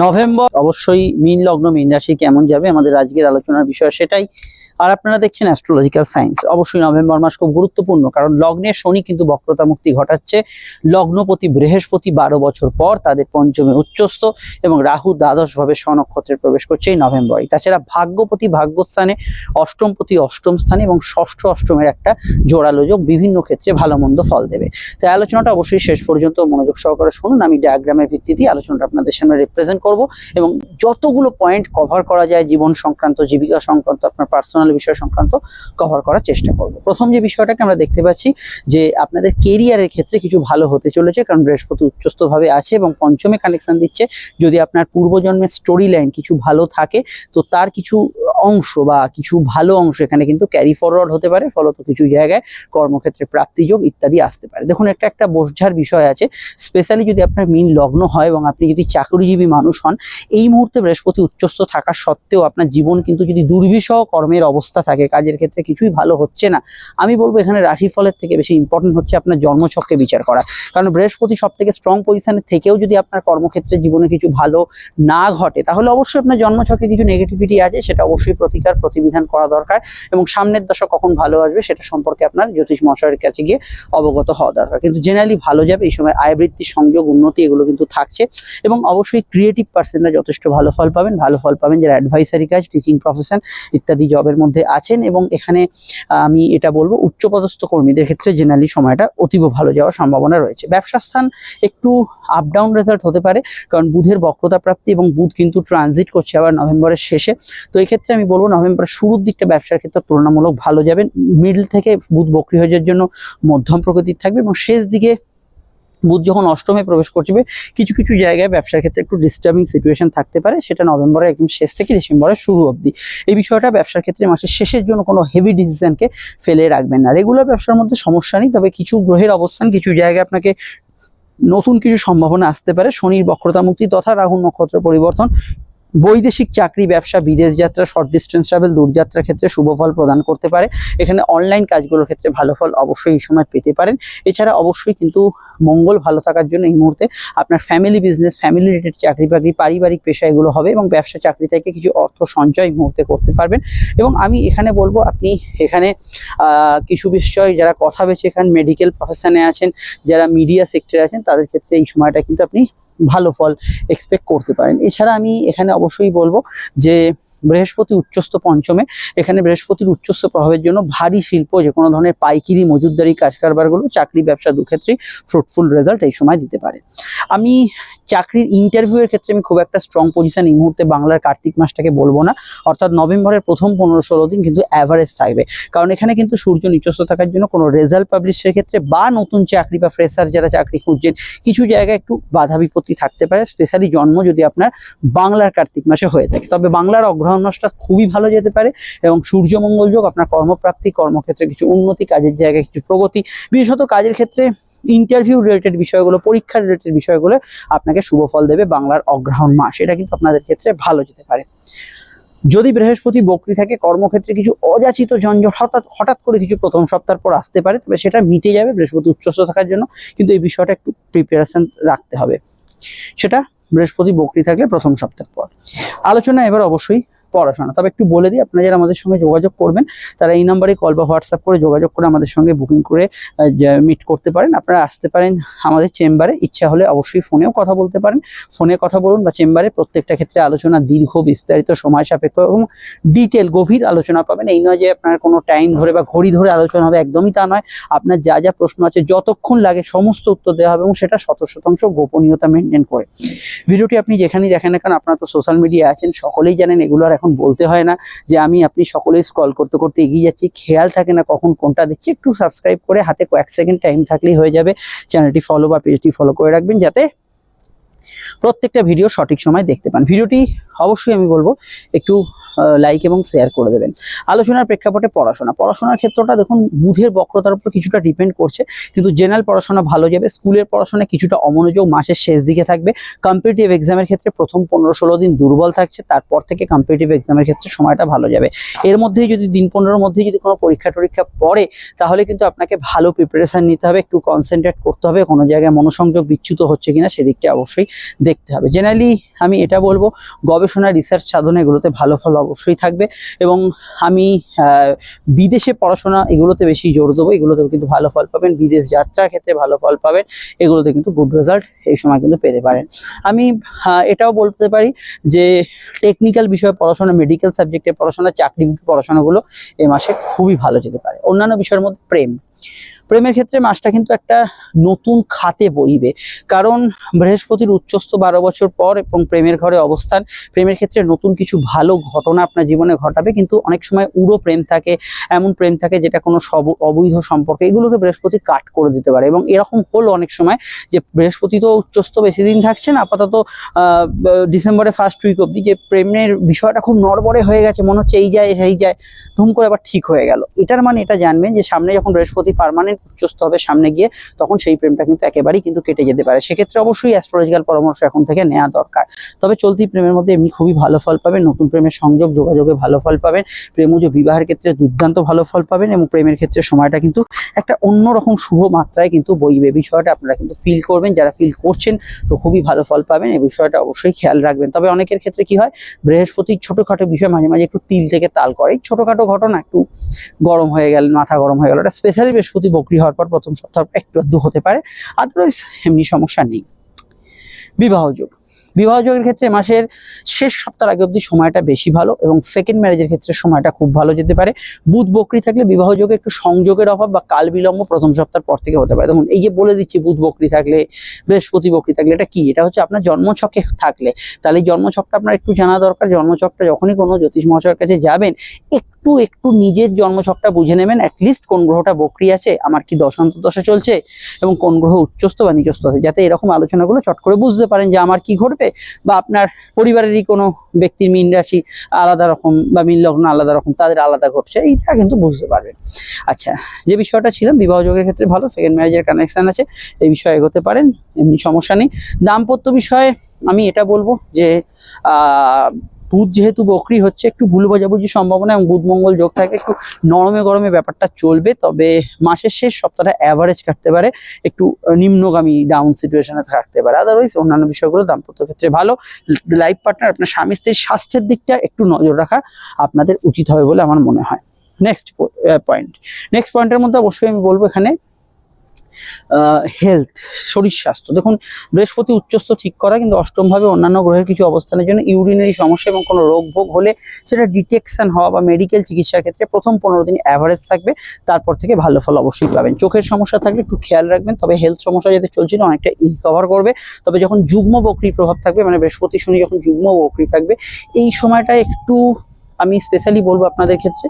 November. অবশ্যই মীন লগ্ন, মিন রাশি কেমন যাবে আমাদের আজকের আলোচনার বিষয় সেটাই। আর আপনারা দেখছেন অ্যাস্ট্রোলজিক্যাল সায়েন্স অবশ্যই নভেম্বর মাস খুব গুরুত্বপূর্ণ, কারণ লগ্নে শনি কিন্তু বক্রতা মুক্তি ঘটাচ্ছে। লগ্নপতি বৃহস্পতি বারো বছর পর তাদের পঞ্চমে উচ্চস্থ এবং রাহু দ্বাদশ ভাবে স্বনক্ষত্রে প্রবেশ করছে এই নভেম্বরে। তাছাড়া ভাগ্যপতি ভাগ্যস্থানে অষ্টমপতি অষ্টম স্থানে এবং ষষ্ঠ অষ্টমের একটা জোড়ালো যোগ বিভিন্ন ক্ষেত্রে ভালো মন্দ ফল দেবে। তাই আলোচনাটা অবশ্যই শেষ পর্যন্ত মনোযোগ সহকারে শুনুন। আমি ডায়াগ্রামের ভিত্তিতে আলোচনাটা আপনাদের সামনে রিপ্রেজেন্ট করব এবং যতগুলো পয়েন্ট কভার করা যায় জীবন সংক্রান্ত, জীবিকা সংক্রান্ত, আপনার পার্সোনাল বিষয় সংক্রান্ত কভার করার চেষ্টা করব। প্রথম যে বিষয়টাকে আমরা দেখতে পাচ্ছি যে আপনাদের কেরিয়ারের ক্ষেত্রে কিছু ভালো হতে চলেছে কারণ বৃহস্পতি উচ্চস্থভাবে আছে এবং পঞ্চমে কানেকশন দিচ্ছে। যদি আপনার পূর্বজন্মের স্টোরি লাইন কিছু ভালো থাকে, তো তার কিছু অংশ বা কিছু ভালো অংশ এখানে কিন্তু ক্যারি ফরওয়ার্ড হতে পারে, ফলত কিছু জায়গায় কর্মক্ষেত্রে প্রাপ্তিযোগ ইত্যাদি আসতে পারে। দেখুন, একটা একটা বোঝার বিষয় আছে। স্পেশালি যদি আপনার মিন লগ্ন হয় এবং আপনি যদি চাকরিজীবী মানুষ হন এই মুহূর্তে বৃহস্পতি উচ্চস্থ থাকা সত্ত্বেও আপনার জীবন কিন্তু যদি দুর্বিষহ কর্মের অবস্থা থাকে, কাজের ক্ষেত্রে কিছুই ভালো হচ্ছে না। আমি বলব এখানে রাশিফলের থেকে বেশি ইম্পর্টেন্ট হচ্ছে আপনার জন্মছককে বিচার করা। কারণ বৃহস্পতি সব থেকে স্ট্রং পজিশনে থেকেও যদি আপনার কর্মক্ষেত্রে জীবনে কিছু ভালো না ঘটে, তাহলে অবশ্যই আপনার জন্মছকে কিছু নেগেটিভিটি আছে, সেটা অবশ্যই প্রতিকার, প্রতিবিধান করা দরকার এবং সামনের দশা কখন ভালো আসবে সেটা সম্পর্কে আপনার জ্যোতিষ মশাইয়ের কাছে গিয়ে অবগত হওয়া দরকার। কিন্তু জেনারেলি ভালো যাবে, এই সময় আয় সংযোগ, উন্নতি এগুলো কিন্তু থাকছে এবং অবশ্যই ক্রিয়েটিভ পার্সনরা যথেষ্ট ভালো ফল পাবেন। ভালো ফল পাবেন যারা অ্যাডভাইসারি কাজ টিচিং প্রফেশন ইত্যাদি জবের মধ্যে আছেন এবং এখানে আমি এটা বলব, উচ্চপদস্থ কর্মীদের ক্ষেত্রে জেনারেলি সময়টা অতীব ভালো যাওয়ার সম্ভাবনা রয়েছে। ব্যবসা স্থান একটু আপ ডাউন রেজাল্ট হতে পারে, কারণ বুধের বক্রতা প্রাপ্তি এবং বুধ কিন্তু ট্রানজিট করছে আবার নভেম্বরের শেষে। তো এই ক্ষেত্রে আমি বলব, নভেম্বরের শুরুর দিকটা ব্যবসার ক্ষেত্রে তুলনামূলক ভালো যাবেন মিডল থেকে বুধ বক্রি হয়ে যাওয়ার জন্য মধ্যম প্রকৃতির থাকবে এবং শেষ দিকে বুধ যখন অষ্টমে প্রবেশ করছে কিছু কিছু জায়গায় ব্যবসার ক্ষেত্রে একটু ডিস্টার্বিং সিচুয়েশন থাকতে পারে। সেটা নভেম্বরের একদম শেষ থেকে ডিসেম্বরের শুরু অবধি। এই বিষয়টা ব্যবসার ক্ষেত্রে মাসের শেষের জন্য কোনো হেভি ডিসিশনকে ফেলে রাখবেন না। রেগুলার ব্যবসার মধ্যে সমস্যা নেই, তবে কিছু গ্রহের অবস্থান, কিছু জায়গায় আপনাকে নতুন কিছু সম্ভাবনা আসতে পারে। শনির বক্রতা মুক্তি তথা রাহুল নক্ষত্র পরিবর্তন বৈদেশিক চাকরি, ব্যবসা, বিদেশ যাত্রা শর্ট ডিস্টেন্স ট্রাভেল দূরযাত্রার ক্ষেত্রে শুভ ফল প্রদান করতে পারে। এখানে অনলাইন কাজগুলোর ক্ষেত্রে ভালো ফল অবশ্যই এই সময় পেতে পারেন। এছাড়া অবশ্যই কিন্তু মঙ্গল ভালো থাকার জন্য এই মুহূর্তে আপনার ফ্যামিলি বিজনেস ফ্যামিলি রিলেটেড চাকরি বাকরি, পারিবারিক পেশা এগুলো হবে এবং ব্যবসা চাকরি থেকে কিছু অর্থ সঞ্চয় এই মুহূর্তে করতে পারবেন। এবং আমি এখানে বলব, আপনি এখানে কিছু বিষয় যারা কথা বেছে এখানে মেডিকেল প্রফেশনে আছেন, যারা মিডিয়া সেক্টরে আছেন, তাদের ক্ষেত্রে এই সময়টা কিন্তু আপনি ভালো ফল এক্সপেক্ট করতে পারেন। এছাড়া আমি এখানে অবশ্যই বলব যে, বৃহস্পতি উচ্চস্থ পঞ্চমে, এখানে বৃহস্পতির উচ্চস্থ প্রভাবের জন্য ভারী শিল্প যে কোনো ধরনের পাইকিরি মজুদদারি কাজ কারবারগুলো চাকরি, ব্যবসা দুক্ষেত্রেই ফ্রুটফুল রেজাল্ট এই সময় দিতে পারে। আমি চাকরির ইন্টারভিউয়ের ক্ষেত্রে আমি খুব একটা স্ট্রং পজিশন এই মুহূর্তে বাংলার কার্তিক মাসটাকে বলব না। অর্থাৎ নভেম্বরের প্রথম পনেরো ষোলো দিন কিন্তু অ্যাভারেজ থাকবে। কারণ এখানে কিন্তু সূর্য নিচস্থ থাকার জন্য কোনো রেজাল্ট পাবলিশের ক্ষেত্রে বা নতুন চাকরি বা ফ্রেশার যারা চাকরি খুঁজছেন, কিছু জায়গায় একটু বাধা বিপত্তি থাকতে পারে স্পেশালি জন্ম যদি আপনার বাংলার কার্তিক মাসে হয়ে থাকে। তবে বাংলার অগ্রহণ মাসটা খুবই ভালো যেতে পারে এবং সূর্য মঙ্গল যোগ আপনার কর্মপ্রাপ্তি, কর্মক্ষেত্রে কিছু উন্নতি, কাজের জায়গায় কিছু প্রগতি, বিশেষত কাজের ক্ষেত্রে ইন্টারভিউ রিলেটেড বিষয়গুলো, পরীক্ষা রিলেটেড বিষয়গুলো আপনাকে শুভ ফল দেবে বাংলার অগ্রহণ মাস। এটা কিন্তু আপনাদের ক্ষেত্রে ভালো যেতে পারে। যদি বৃহস্পতি বকরি থাকে, কর্মক্ষেত্রে কিছু অযাচিত ঝঞ্ঝট হঠাৎ হঠাৎ করে কিছু প্রথম সপ্তাহ পর আসতে পারে, তবে সেটা মিটে যাবে বৃহস্পতি উচ্চস্থ থাকার জন্য, কিন্তু এই বিষয়টা একটু প্রিপারেশন রাখতে হবে। সেটা বৃহস্পতি বকরি থাকলে প্রথম সপ্তাহ পর। আলোচনা এবার অবশ্যই পড়াশোনা। তবে একটু বলে দিই, আপনারা যারা আমাদের সঙ্গে যোগাযোগ করবেন, তারা এই নাম্বারে কল বা হোয়াটসঅ্যাপ করে যোগাযোগ করে আমাদের সঙ্গে বুকিং করে মিট করতে পারেন। আপনারা আসতে পারেন আমাদের চেম্বারে, ইচ্ছা হলে অবশ্যই ফোনেও কথা বলতে পারেন। ফোনে কথা বলুন বা চেম্বারে প্রত্যেকটা ক্ষেত্রে আলোচনা দীর্ঘ, বিস্তারিত, সময় সাপেক্ষ এবং ডিটেল গভীর আলোচনা পাবেন। এই নয় যে আপনার কোনো টাইম ধরে বা ঘড়ি ধরে আলোচনা হবে, একদমই তা নয়। আপনার যা যা প্রশ্ন আছে, যতক্ষণ লাগে সমস্ত উত্তর দেওয়া হবে এবং সেটা শত শতাংশ গোপনীয়তা মেনটেন করে। ভিডিওটি আপনি যেখানেই দেখেন না কেন, আপনারা তো সোশ্যাল মিডিয়া আছেন, সকলেই জানেন এগুলো আর এখন বলতে হয় না যে আমি আপনি সকলে স্ক্রল করতে করতে এগিয়ে যাচ্ছি। খেয়াল থাকে না কখন কোনটা দিচ্ছি একটু সাবস্ক্রাইব করে হাতে কয়েক সেকেন্ড টাইম থাকলেই হয়ে যাবে। চ্যানেলটি ফলো বা পেজটি ফলো করে রাখবেন যাতে প্রত্যেকটা ভিডিও সঠিক সময় দেখতে পান। ভিডিওটি অবশ্যই আমি বলব, একটু লাইক এবং শেয়ার করে দেবেন। আলোচনার প্রেক্ষাপটে পড়াশোনা। পড়াশোনার ক্ষেত্রটা দেখুন, বুধের বক্রতার উপর কিছুটা ডিপেন্ড করছে, কিন্তু জেনারেল পড়াশোনা ভালো যাবে, স্কুলের পড়াশোনা কিছুটা অমনোযোগ মাসের শেষ দিকে থাকবে। কম্পিটিটিভ এক্সামের ক্ষেত্রে প্রথম পনেরো ষোলো দিন দুর্বল থাকছে, তারপর থেকে কম্পিটিটিভ এক্সামের ক্ষেত্রে সময়টা ভালো যাবে। এর মধ্যেই যদি দিন পনেরোর মধ্যেই যদি কোনো পরীক্ষা টরীক্ষা পড়ে, তাহলে কিন্তু আপনাকে ভালো প্রিপারেশন নিতে হবে, একটু কনসেন্ট্রেট করতে হবে, কোনো জায়গায় মনোসংযোগ বিচ্যুত হচ্ছে কিনা সেদিকটা অবশ্যই দেখতে হবে। জেনারেলি আমি এটা বলব, গবেষণা রিসার্চ সাধনা এগুলোতে ভালো ফল অবশ্যই থাকবে। এবং আমি বিদেশে পড়াশোনা এগুলোতে বেশি জোর দেবো এগুলোতে কিন্তু ভালো ফল পাবেন। বিদেশ যাত্রার ক্ষেত্রে ভালো ফল পাবেন, এগুলোতে কিন্তু গুড রেজাল্ট এই সময় কিন্তু পেতে পারেন। আমি এটাও বলতে পারি যে টেকনিক্যাল বিষয়ে পড়াশোনা মেডিকেল সাবজেক্টের পড়াশোনা, চাকরি পড়াশোনাগুলো এই মাসে খুবই ভালো যেতে পারে। অন্যান্য বিষয়ের মধ্যে প্রেম। প্রেমের ক্ষেত্রে মাসটা কিন্তু একটা নতুন খাতে বইবে। কারণ বৃহস্পতির উচ্চস্থ বারো বছর পর এবং প্রেমের ঘরে অবস্থান, প্রেমের ক্ষেত্রে নতুন কিছু ভালো ঘটনা আপনার জীবনে ঘটাবে, কিন্তু অনেক সময় উড়ো প্রেম থাকে, এমন প্রেম থাকে যেটা কোনো সব অবৈধ সম্পর্কে এগুলোকে বৃহস্পতি কাট করে দিতে পারে। এবং এরকম হলো অনেক সময় যে বৃহস্পতি তো উচ্চস্থ বেশি দিন থাকছে না, আপাতত ডিসেম্বরের ফার্স্ট উইক অব্দি যে প্রেমের বিষয়টা খুব নড়বড়ে হয়ে গেছে, মনে হচ্ছে এই যায়, সেই যায়, ধুম করে আবার ঠিক হয়ে গেল। এটার মানে এটা জানবেন যে সামনে যখন বৃহস্পতি পার্মানেন্ট উচ্চস্থ হবে সামনে গিয়ে, তখন সেই প্রেমটা কিন্তু একেবারেই কিন্তু কেটে যেতে পারে। সেক্ষেত্রে অবশ্যই অ্যাস্ট্রোলজিক্যাল পরামর্শ এখন থেকে নেওয়া দরকার। তবে চলতি প্রেমের মধ্যে এমনি খুবই ভালো ফল পাবেন, নতুন প্রেমের সংযোগ, যোগাযোগে ভালো ফল পাবেন, প্রেমজ বিবাহের ক্ষেত্রে দুর্দান্ত ভালো ফল পাবেন এবং প্রেমের ক্ষেত্রে সময়টা কিন্তু একটা অন্যরকম শুভ মাত্রায় কিন্তু বইবে। বিষয়টা আপনারা কিন্তু ফিল করবেন, যারা ফিল করছেন তো খুবই ভালো ফল পাবেন, এই বিষয়টা অবশ্যই খেয়াল রাখবেন। তবে অনেকের ক্ষেত্রে কি হয়, বৃহস্পতির ছোটোখাটো বিষয় মাঝে মাঝে একটু তিল থেকে তাল করে। এই ছোটোখাটো ঘটনা একটু গরম হয়ে গেল, মাথা গরম হয়ে গেল। এটা স্পেশালি বৃহস্পতি বকরি হওয়ার পর প্রথম সপ্তাহ একটু আধটু হতে পারে আদারওয়াইজ এমনি সমস্যা নেই। বিবাহ যোগ। বিবাহ যোগের ক্ষেত্রে মাসের শেষ সপ্তাহ আগে অবধি সময়টা বেশি ভালো এবং সেকেন্ড ম্যারেজের ক্ষেত্রে সময়টা খুব ভালো যেতে পারে। বুধ বকরি থাকলে বিবাহ যোগে একটু সংযোগের অভাব বা কাল বিলম্ব প্রথম সপ্তাহ পর থেকে হতে পারে। দেখুন, এই যে বলে দিচ্ছি বুধ বকরি থাকলে, বৃহস্পতি বকরি থাকলে এটা কি? এটা হচ্ছে আপনার জন্মছকে থাকলে। তাহলে জন্মছকটা আপনার একটু জানা দরকার। জন্মছকটা যখনই কোনো জ্যোতিষ মহাশয়ের কাছে যাবেন একটু একটু নিজের জন্মছকটা বুঝে নেবেন অ্যাটলিস্ট কোন গ্রহটা বকরি আছে, আমার কি দশান্ত দশা চলছে, এবং কোন গ্রহ উচ্চস্থ বা নিচস্থ আছে, যাতে এরকম আলোচনাগুলো চট করে বুঝতে পারেন যে আমার কি ঘটবে, বা আপনার পরিবারেরই কোনো ব্যক্তির মীন রাশি আলাদা রকম, বা মীন লগ্ন আলাদা রকম, তাদের আলাদা ঘটছে, এইটা কিন্তু বুঝতে পারবেন। আচ্ছা যে বিষয়টা ছিল বিবাহ যোগের ক্ষেত্রে ভালো সেকেন্ড ম্যারেজের কানেকশান আছে, এই বিষয়ে এগোতে পারেন, এমনি সমস্যা নেই। দাম্পত্য বিষয়ে আমি এটা বলব যে বুধ যেহেতু বকরি হচ্ছে, একটু ভুল বোঝাবুঝির সম্ভাবনা এবং বুধ মঙ্গল যোগ থাকে একটু নরমে গরমে ব্যাপারটা চলবে। তবে মাসের শেষ সপ্তাহটা অ্যাভারেজ কাটতে পারে, একটু নিম্নগামী ডাউন সিচুয়েশনে থাকতে পারে। আদারওয়াইজ অন্যান্য বিষয়গুলো দাম্পত্য ক্ষেত্রে ভালো। লাইফ পার্টনার আপনার স্বামী স্ত্রীর স্বাস্থ্যের দিকটা একটু নজর রাখা আপনাদের উচিত হবে বলে আমার মনে হয়। নেক্সট পয়েন্ট নেক্সট পয়েন্টের মধ্যে অবশ্যই আমি বলব এখানে হেলথ শরীর স্বাস্থ্য। দেখুন, বৃহস্পতি উচ্চস্থ ঠিক করা, কিন্তু অষ্টমভাবে অন্যান্য গ্রহের কিছু অবস্থানের জন্য ইউরিনারি সমস্যা এবং কোনো রোগ ভোগ হলে সেটা ডিটেকশন হওয়া বা মেডিকেল চিকিৎসার ক্ষেত্রে প্রথম পনেরো দিন অ্যাভারেজ থাকবে। তারপর থেকে ভালো ফল অবশ্যই পাবেন। চোখের সমস্যা থাকলে একটু খেয়াল রাখবেন, তবে হেলথ সমস্যা যাতে চলছিল অনেকটা রিকভার করবে। তবে যখন যুগ্ম বকরির প্রভাব থাকবে মানে বৃহস্পতি শনি যখন যুগ্ম বকরি থাকবে, এই সময়টা একটু আমি স্পেশালি বলব আপনাদের ক্ষেত্রে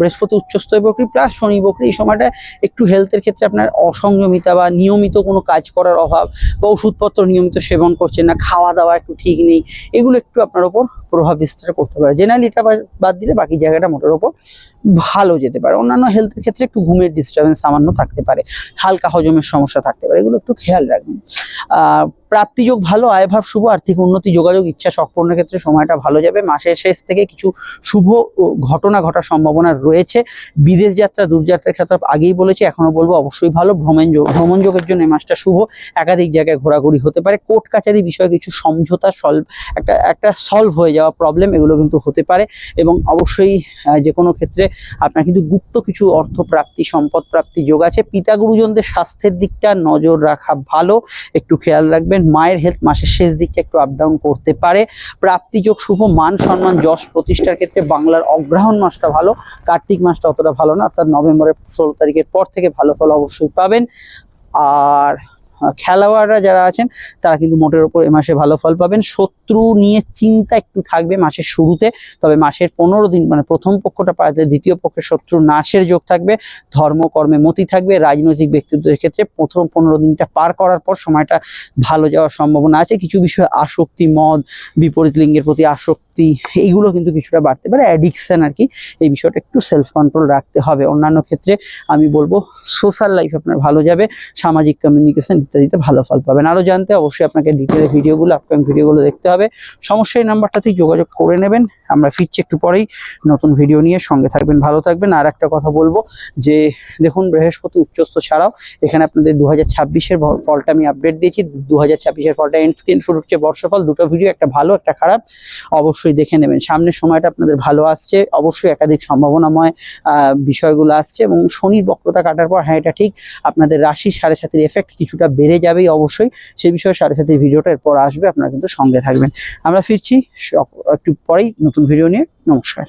বৃহস্পতি উচ্চস্থ বকরি প্লাস শনি বকরি এই সময়টা একটু হেলথের ক্ষেত্রে আপনার অসংযমিতা বা নিয়মিত কোনো কাজ করার অভাব বা ওষুধপত্র নিয়মিত সেবন করছেন না খাওয়া দাওয়া একটু ঠিক নেই, এগুলো একটু আপনার ওপর প্রভাব বিস্তার করতে পারে। জেনারেলি এটা বাদ দিলে বাকি জায়গাটা মোটের ওপর ভালো যেতে পারে। অন্যান্য হেলথের ক্ষেত্রে একটু ঘুমের ডিস্টারবেন্স সামান্য থাকতে পারে, হালকা হজমের সমস্যা থাকতে পারে, এগুলো একটু খেয়াল রাখবেন। প্রাপ্তিযোগ ভালো, আয়ভাব শুভ, আর্থিক উন্নতি, যোগাযোগ, ইচ্ছা সম্পূর্ণের ক্ষেত্রে সময়টা ভালো যাবে। মাসের শেষ থেকে কিছু শুভ ঘটনা ঘটার সম্ভাবনা রয়েছে। বিদেশ যাত্রা দূরযাত্রার ক্ষেত্রে আগেই বলেছি, এখনও বলব অবশ্যই ভালো। ভ্রমণ ভ্রমণ যোগের জন্য এই মাসটা শুভ। একাধিক জায়গায় ঘোরাঘুরি হতে পারে। কোর্ট কাছারি বিষয়ে কিছু সমঝোতা সলভ একটা একটা সলভ হয়ে যাওয়া প্রবলেম এগুলো কিন্তু হতে পারে। এবং অবশ্যই যে কোনো ক্ষেত্রে আপনার কিন্তু গুপ্ত কিছু অর্থ প্রাপ্তি, সম্পদ প্রাপ্তি যোগ আছে। পিতা গুরুজনদের স্বাস্থ্যের দিকটা নজর রাখা ভালো। একটু খেয়াল রাখবেন। মায়ের হেলথ মাসের শেষ দিকটা একটু আপ ডাউন করতে পারে। প্রাপ্তিযোগ, শুভ মান সম্মান, যশ প্রতিষ্ঠার ক্ষেত্রে বাংলার অগ্রহণ মাসটা ভালো, কার্তিক মাসটা অতটা ভালো না, অর্থাৎ নভেম্বরের ষোলো তারিখের পর থেকে ভালো ফল অবশ্যই পাবেন। আর খেলোয়াড়রা যারা আছেন, তারা কিন্তু মোটের ওপর এ মাসে ভালো ফল পাবেন। শত্রু নিয়ে চিন্তা একটু থাকবে মাসের শুরুতে, তবে মাসের পনেরো দিন মানে প্রথম পক্ষটা পাওয়াতে দ্বিতীয় পক্ষের শত্রু নাশের যোগ থাকবে, ধর্মকর্মে মতি থাকবে, রাজনৈতিক ব্যক্তিত্বের ক্ষেত্রে প্রথম পনেরো দিনটা পার করার পর সময়টা ভালো যাওয়ার সম্ভাবনা আছে। কিছু বিষয়ে আসক্তি, মদ, বিপরীত লিঙ্গের প্রতি আসক্তি, এইগুলো কিন্তু কিছুটা বাড়তে পারে। অ্যাডিকশান আর কি, এই বিষয়টা একটু সেলফ কন্ট্রোল রাখতে হবে। অন্যান্য ক্ষেত্রে আমি বলব সোশ্যাল লাইফ আপনার ভালো যাবে, সামাজিক কমিউনিকেশন ইত্যাদিতে ভালো ফল পাবেন। আরও জানতে অবশ্যই আপনাকে ডিটেলে ভিডিওগুলো আপকামিং ভিডিওগুলো দেখতে হবে। সমস্যা এই নাম্বারটাতেই যোগাযোগ করে নেবেন। আমরা ফিরছি একটু পরেই। নতুন ভিডিও নিয়ে সঙ্গে থাকবেন, ভালো থাকবেন। আর একটা কথা বলব যে, দেখুন, বৃহস্পতি উচ্চস্থ ছাড়াও এখানে আপনাদের দু হাজার ফলটা আমি আপডেট দিয়েছি। দু হাজার ফলটা এন্ড স্ক্রিন ফুল হচ্ছে বর্ষফল। দুটো ভিডিও একটা ভালো, একটা খারাপ। অবশ্যই দেখে নেবেন। সামনের সময়টা আপনাদের ভালো আসছে। অবশ্যই একাধিক সম্ভাবনাময় বিষয়গুলো আসছে এবং শনির বক্রতা কাটার পর হ্যাঁ এটা ঠিক, আপনাদের রাশি সাড়ে সাতের এফেক্ট কিছুটা বেড়ে যাবেই অবশ্যই। সেই বিষয়ে সাড়ে সাতের ভিডিওটা এরপর আসবে, আপনারা কিন্তু সঙ্গে থাকবেন। আমরা ফিরছি একটু পরেই নতুন ভিডিও নিয়ে নমস্কার